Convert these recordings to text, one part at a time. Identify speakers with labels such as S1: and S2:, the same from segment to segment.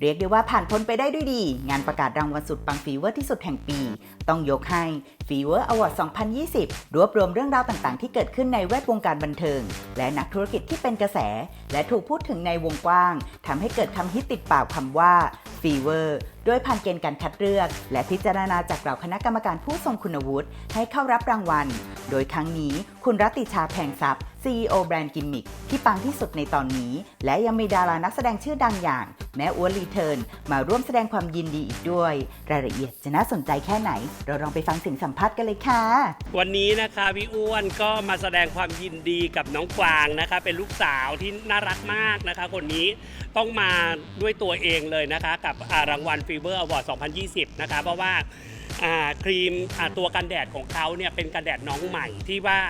S1: เรียกได้ว่าผ่านพ้นไปได้ด้วยดี งานประกาศรางวัลสุดปังฟีเวอร์ที่สุดแห่งปี ต้องยกให้ฟีเวอร์อวอร์ด2020 รวบรวมเรื่องราวต่างๆ ที่เกิดขึ้นในแวดวงการบันเทิง และนักธุรกิจที่เป็นกระแส และถูกพูดถึงในวงกว้างทำให้เกิดคำฮิตติดปากคำว่าฟีเวอร์ โดยผ่านเกณฑ์การคัดเลือก และพิจารณาจากเหล่าคณะกรรมการผู้ทรงคุณวุฒิให้เข้ารับรางวัล โดยครั้งนี้คุณรัติชาแพงทรัพย์ CEO แบรนด์กิมมิคที่ปังที่สุดในตอนนี้ และยังมีดารานักแสดงชื่อดังอย่าง แม่อ้วนรีเทิร์นมาร่วมแสดงความยินดีอีกด้วย รายละเอียดจะน่าสนใจแค่ไหน เราลองไปฟังเสียงสัมภาษณ์กันเลยค่ะ
S2: วันนี้นะคะพี่อ้วนก็มาแสดงความยินดีกับน้องกวางนะคะ เป็นลูกสาวที่น่ารักมากนะคะ คนนี้ต้องมาด้วยตัวเองเลยนะคะ กับรางวัลฟีเ e อร์อวอร์ด2020 นะคะเพราะว่าครีมตัวกันแดดของเขาเนี่ยเป็นกันแดดน้องใหม่ที่ว่า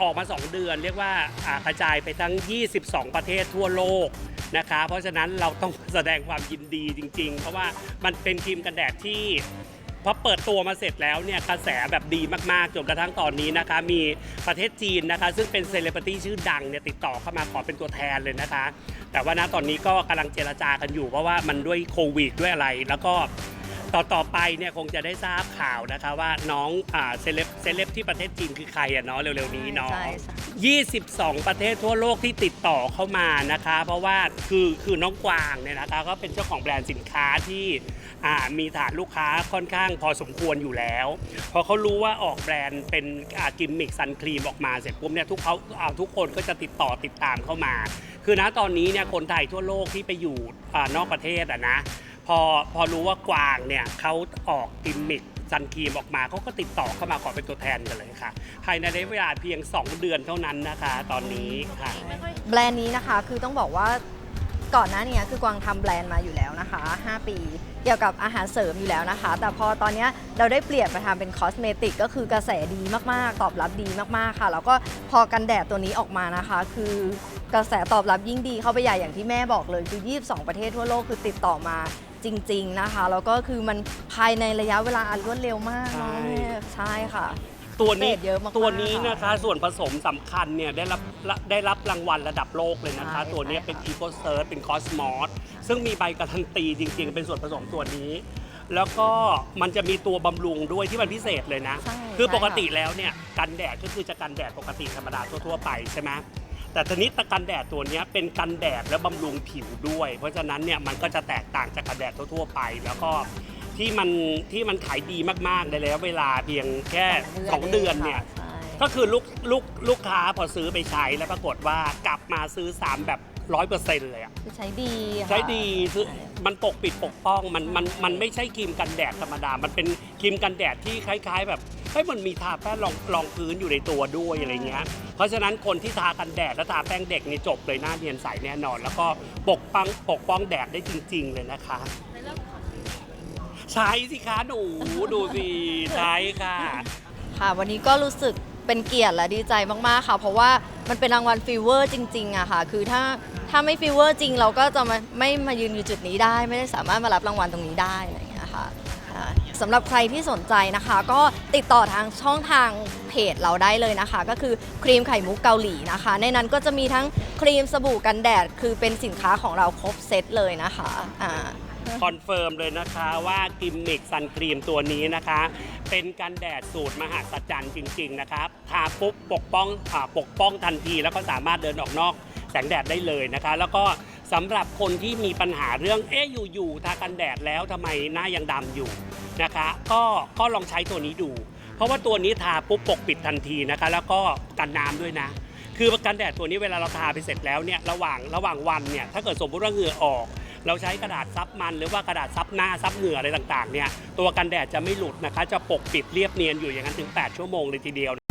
S2: ออกมา 2 เดือน เรียกว่าอ่ากระจายไปทั้ง 22 ประเทศทั่วโลกนะคะ เพราะฉะนั้นเราต้องแสดงความยินดีจริง ๆ เพราะว่ามันเป็นครีมกันแดดที่ พอเปิดตัวมาเสร็จแล้วเนี่ยกระแสแบบดีมากๆจนกระทั่งตอนนี้นะคะ มีประเทศจีนนะคะ ซึ่งเป็นเซเลบริตี้ชื่อดังเนี่ยติดต่อเข้ามาขอเป็นตัวแทนเลยนะคะ แต่ว่าณตอนนี้ก็กำลังเจรจากันอยู่เพราะว่ามันด้วยโควิดด้วยอะไร แล้วก็ ต่อต่อไปเนี่ยคงจะได้ทราบข่าวนะคะว่าน้องอ่าเซเลบเซเลบที่ประเทศจีนคือใครอะเนาะเร็วๆนี้เนาะ
S3: ใช่ใช่
S2: 22 ประเทศทั่วโลกที่ติดต่อเข้ามานะคะ เพราะว่าคือคือน้องกวางเนี่ยนะคะก็เป็นเจ้าของแบรนด์สินค้าที่อ่ามีฐานลูกค้าค่อนข้างพอสมควรอยู่แล้วพอเขารู้ว่าออกแบรนด์เป็นอ่ากิมมิกซันครีมออกมาเสร็จปุ๊บเนี่ยทุกเขาอ่าทุกคนก็จะติดต่อติดตามเข้ามา คือณตอนนี้เนี่ยคนไทยทั่วโลกที่ไปอยู่อานอกประเทศอะนะ พอพอรู้ว่ากวางเนี่ยเขาออกกิมมิกซันครีมออกมาเขาก็ติดต่อเข้ามาขอเป็นตัวแทนกันเลยค่ะ ภายในระยะเวลาเพียง 2 เดือนเท่านั้นนะคะ ตอนนี้ค่ะ
S3: แบรนด์นี้นะคะคือต้องบอกว่าก่อนหน้านี้คือกวางทำแบรนด์มาอยู่แล้วนะคะ 5 ปี เกี่ยวกับอาหารเสริมอยู่แล้วนะคะ แต่พอตอนนี้เราได้เปลี่ยนมาทำเป็นคอสเมติกก็คือกระแสดีมากๆ ตอบรับดีมากๆค่ะ แล้วก็พอกันแดดตัวนี้ออกมานะคะ คือกระแสตอบรับยิ่งดีเข้าไปใหญ่อย่างที่แม่บอกเลยคือ 22 ประเทศทั่วโลกคือติดต่อมา จริง ๆนะคะ แล้วก็คือมันภายในระยะเวลาอันรวดเร็วมากเนาะ
S2: ใช่
S3: แม่ใช่ค่ะ
S2: ตัวนี้
S3: เศษเยอะมากๆ
S2: ตัวนี้นะคะ
S3: ค่ะ
S2: ส่วนผสมสำคัญเนี่ยได้รับได้รับรางวัลระดับโลกเลยนะคะ
S3: ใช่
S2: ตัวนี้
S3: ใช่ค่ะ
S2: เป็น e c o s e a r c h เป็น Cosmos ซึ่งมีใบการันตีจริง ๆ เป็นส่วนผสมตัวนี้ แล้วก็มันจะมีตัวบำรุงด้วยที่มันพิเศษเลยนะ
S3: ใช่
S2: คือ
S3: ใช่
S2: ปกติ
S3: ค่ะ
S2: แล้วเนี่ยกันแดดก็คือจะกันแดดปกติธรรมดาทั่วๆไปใช่ไหม แต่ทีนี้ตะกันแดดตัวเนี้ยเป็นกันแดดและบำรุงผิวด้วย เพราะฉะนั้นเนี่ยมันก็จะแตกต่างจากกันแดดทั่วๆไป แล้วก็ที่มันที่มันขายดีมากๆในระยะเวลาเพียงแค่สองเดือนเนี่ย
S3: ใช่
S2: ก็คือลูกลูกลูกค้าพอซื้อไปใช้แล้วปรากฏว่ากลับมาซื้อซ้ำแบบร้อยเปอร์เซ็นต์เลยอะ
S3: คือใช้ดีค่ะ
S2: ใช้ดีคือมันปกปิดปกป้องมันมันมันไม่ใช่ครีมกันแดดธรรมดา มันเป็นครีมกันแดดที่คล้าย ๆ แบบ เฮ้ยมันมีทาแป้งรองรองพื้นอยู่ในตัวด้วยอะไรเงี้ย เพราะฉะนั้นคนที่ทากันแดดและทาแป้งเด็กนี่จบเลยหน้าเนียนใสแน่นอน แล้วก็ปกป้องปกป้องแดดได้จริง ๆ เลยนะคะ ใช้สิคะหนูดูสิใช้ค่ะ
S3: ค่ะ วันนี้ก็รู้สึกเป็นเกียรติและดีใจมาก ๆ ค่ะ เพราะว่ามันเป็นรางวัลฟีเวอร์จริง ๆอะค่ะ คือถ้าถ้าไม่ฟีเวอร์จริงเราก็จะมาไม่มายืนอยู่จุดนี้ได้ ไม่ได้สามารถมารับรางวัลตรงนี้ได้เงี้ย สำหรับใครที่สนใจนะคะ ก็ติดต่อทางช่องทางเพจเราได้เลยนะคะ ก็คือครีมไข่มุกเกาหลีนะคะ ในนั้นก็จะมีทั้งครีมสบู่กันแดด คือเป็นสินค้าของเราครบเซตเลยนะคะอ่า
S2: คอนเฟิร์มเลยนะคะว่ากิมมิกซันครีมตัวนี้นะคะ เป็นกันแดดสูตรมหาศจรรย์จริง ๆ นะครับทาปุ๊บปกป้องอาปกป้องทันที แล้วก็สามารถเดินออกนอกแสงแดดได้เลยนะคะ แล้วก็สำหรับคนที่มีปัญหาเรื่องเอ๊ะอยู่ๆทากันแดดแล้วทำไมหน้ายังดำอยู่ นะคะ ก็ก็ลองใช้ตัวนี้ดู เพราะว่าตัวนี้ทาปุ๊บปกปิดทันทีนะคะ แล้วก็กันน้ำด้วยนะ คือกันแดดตัวนี้เวลาเราทาไปเสร็จแล้วเนี่ยระหว่างระหว่างวันเนี่ยถ้าเกิดสมมติว่าเหงื่อออก เราใช้กระดาษซับมันหรือว่ากระดาษซับหน้าซับเหงื่ออะไรต่างๆเนี่ยตัวกันแดดจะไม่หลุดนะคะ จะปกปิดเรียบเนียนอยู่อย่างนั้นถึง 8 ชั่วโมงเลยทีเดียว